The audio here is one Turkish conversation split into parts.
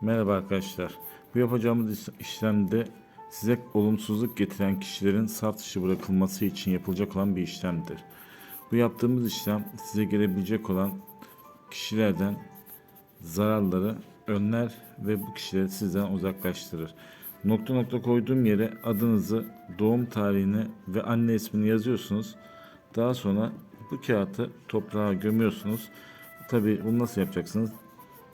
Merhaba arkadaşlar. Bu yapacağımız iş- işlemde size olumsuzluk getiren kişilerin saf dışı bırakılması için yapılacak olan bir işlemdir. Bu yaptığımız işlem size gelebilecek olan kişilerden zararları önler ve bu kişileri sizden uzaklaştırır. Nokta nokta koyduğum yere adınızı, doğum tarihini ve anne ismini yazıyorsunuz. Daha sonra bu kağıtı toprağa gömüyorsunuz. Tabi bunu nasıl yapacaksınız?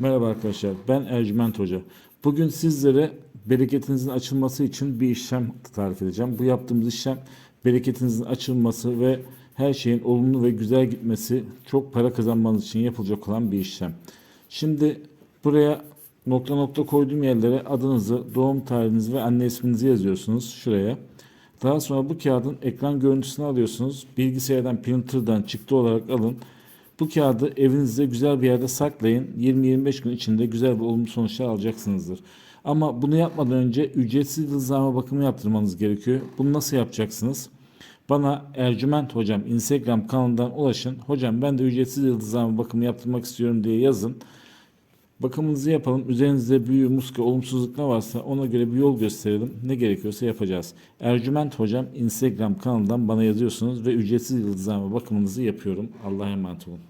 Merhaba arkadaşlar, ben Ercüment Hoca. Bugün sizlere bereketinizin açılması için bir işlem tarif edeceğim. Bu yaptığımız işlem bereketinizin açılması ve her şeyin olumlu ve güzel gitmesi, çok para kazanmanız için yapılacak olan bir işlem. Şimdi buraya nokta nokta koyduğum yerlere adınızı, doğum tarihinizi ve anne isminizi yazıyorsunuz şuraya. Daha sonra bu kağıdın ekran görüntüsünü alıyorsunuz. Bilgisayardan, printer'dan çıktı olarak alın. Bu kağıdı evinizde güzel bir yerde saklayın. 20-25 gün içinde güzel bir olumlu sonuçlar alacaksınızdır. Ama bunu yapmadan önce ücretsiz yıldızlama bakımı yaptırmanız gerekiyor. Bunu nasıl yapacaksınız? Bana Ercüment Hocam Instagram kanalından ulaşın. Hocam ben de ücretsiz yıldızlama bakımı yaptırmak istiyorum diye yazın. Bakımınızı yapalım. Üzerinizde büyü, muska, olumsuzluk ne varsa ona göre bir yol gösterelim. Ne gerekiyorsa yapacağız. Ercüment Hocam Instagram kanalından bana yazıyorsunuz ve ücretsiz yıldızlama bakımınızı yapıyorum. Allah'a emanet olun.